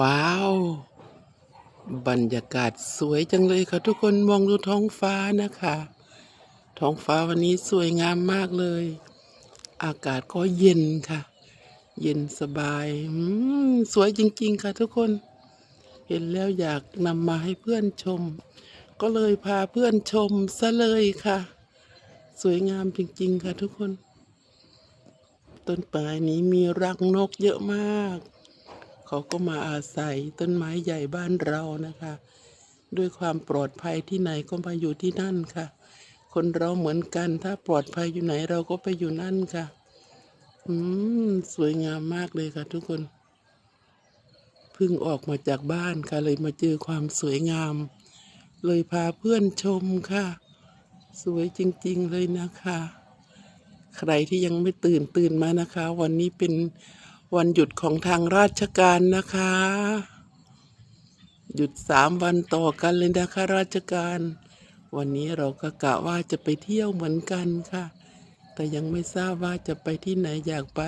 ว้าว บรรยากาศสวยจังเลยค่ะ ทุกคนมองดูท้องฟ้านะคะ ท้องฟ้าวันนี้สวยงามมากเลย อากาศก็เย็นค่ะ เย็นสบายสวยจริง ๆ ค่ะ ทุกคน เห็นแล้วอยากนำมาให้เพื่อนชม ก็เลยพาเพื่อนชมซะเลยค่ะ สวยงามจริง ๆ ค่ะ ทุกคน ต้นปลายนี้มีรังนกเยอะมาก เขาก็มาอาศัยต้นไม้ใหญ่บ้านเรานะคะ ด้วยความปลอดภัยที่ไหนก็มาอยู่ที่นั่นค่ะ คนเราเหมือนกัน ถ้าปลอดภัยอยู่ไหนเราก็ไปอยู่นั่นค่ะ อืมสวยงามมากเลยค่ะทุกคนเพิ่งออกมาจากบ้านค่ะเลยมาเจอความสวยงาม เลยพาเพื่อนชมค่ะ สวยจริง ๆ เลยนะคะ ใครที่ยังไม่ตื่นตื่นมานะคะ วันนี้เป็น วันหยุดของทางราชการนะคะ หยุดสามวันต่อกันเลยนะคะราชการ วันนี้เราก็กะว่าจะไปเที่ยวเหมือนกันค่ะ แต่ยังไม่ทราบว่าจะไปที่ไหนอยากไป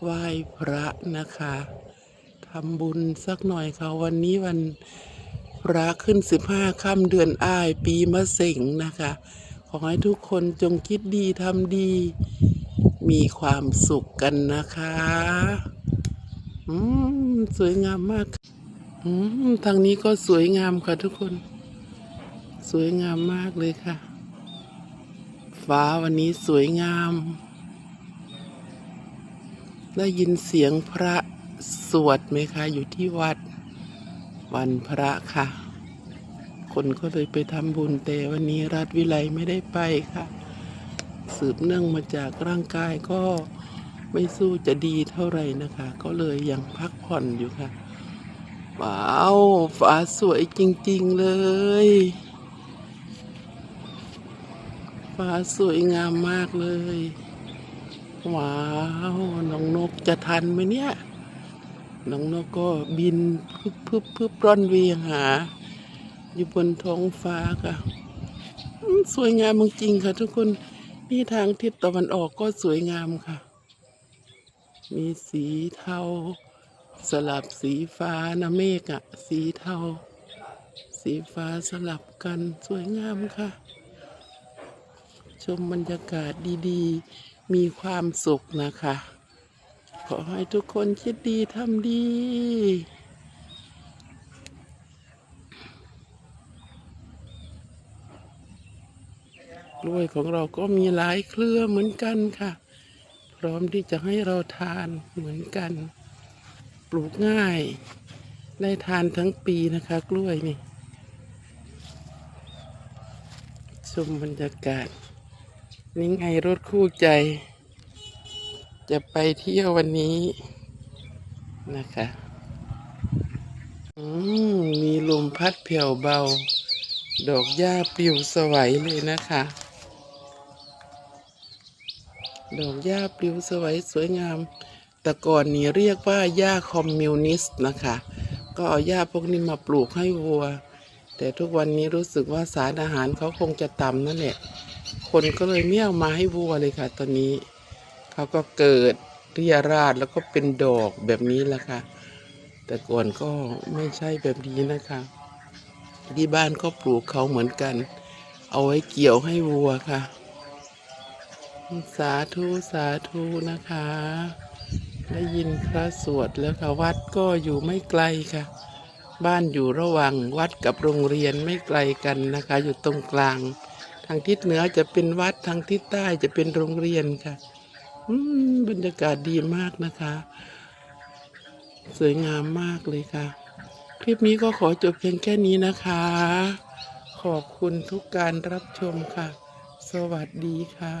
ไหว้พระนะคะทำบุญสักหน่อยค่ะ วันนี้วันพระขึ้นสิบห้าค่ำเดือนอ้ายปีมะเสงนะคะ ขอให้ทุกคนจงคิดดีทำดี มีความสุขกันนะคะ อืม สวยงามมาก อืม ทางนี้ก็สวยงามค่ะทุกคน สวยงามมากเลยค่ะ ฟ้าวันนี้สวยงาม ได้ยินเสียงพระสวดไหมคะ อยู่ที่วัด วันพระค่ะ คนก็เลยไปทำบุญแต่วันนี้รัฐวิไลไม่ได้ไปค่ะ สืบเนื่องมาจากร่างกายก็ไม่สู้จะดีเท่าไหร่นะคะ ก็เลยยังพักผ่อนอยู่ค่ะว้าวฟ้าสวยจริง ๆ เลยฟ้าสวยงามมากเลย ว้าว น้องนกจะทันไหมเนี่ย น้องนกก็บินพึบพึบพึบร่อนเวียงหา อยู่บนท้องฟ้าค่ะ สวยงามจริงๆค่ะทุกคน นี่ทางทิศตะวันออกก็สวยงามค่ะ มีสีเทา สลับสีฟ้านะเมฆอะสีเทา สีฟ้าสลับกันสวยงามค่ะ ชมบรรยากาศดีๆ มีความสุขนะคะ ขอให้ทุกคนคิดดีทำดี ล้วยของเราก็มีหลายเครือเหมือนกันค่ะ พร้อมที่จะให้เราทานเหมือนกัน ปลูกง่าย ได้ทานทั้งปีนะคะ กล้วยนี่ชมบรรยากาศนี่ไงรถคู่ใจ จะไปเที่ยววันนี้นะคะอืมมีลมพัดเผ่วเบา ดอกหญ้าปลิวสวัยเลยนะคะ ดอกหญ้าปลิวสวยสวยงาม แต่ก่อนนี้เรียกว่าหญ้าคอมมิวนิสต์นะคะ ก็เอาหญ้าพวกนี้มาปลูกให้วัว แต่ทุกวันนี้รู้สึกว่าสารอาหารเขาคงจะต่ำนั่นแหละ คนก็เลยไม่เอามาให้วัวเลยค่ะ ตอนนี้ เขาก็เกิดเรียราดแล้วก็เป็นดอกแบบนี้แหละค่ะ แต่ก่อนก็ไม่ใช่แบบนี้นะคะที่บ้านก็ปลูกเขาเหมือนกัน เอาไว้เกี่ยวให้วัวค่ะ สาธุสาธุนะคะ ได้ยินพระสวดแล้วค่ะ วัดก็อยู่ไม่ไกลค่ะ บ้านอยู่ระหว่างวัดกับโรงเรียนไม่ไกลกันนะคะ อยู่ตรงกลาง ทางทิศเหนือจะเป็นวัดทางทิศใต้จะเป็นโรงเรียนค่ะอืมบรรยากาศดีมากนะคะ สวยงามมากเลยค่ะ คลิปนี้ก็ขอจบเพียงแค่นี้นะคะ ขอบคุณทุกการรับชมค่ะ สวัสดีค่ะ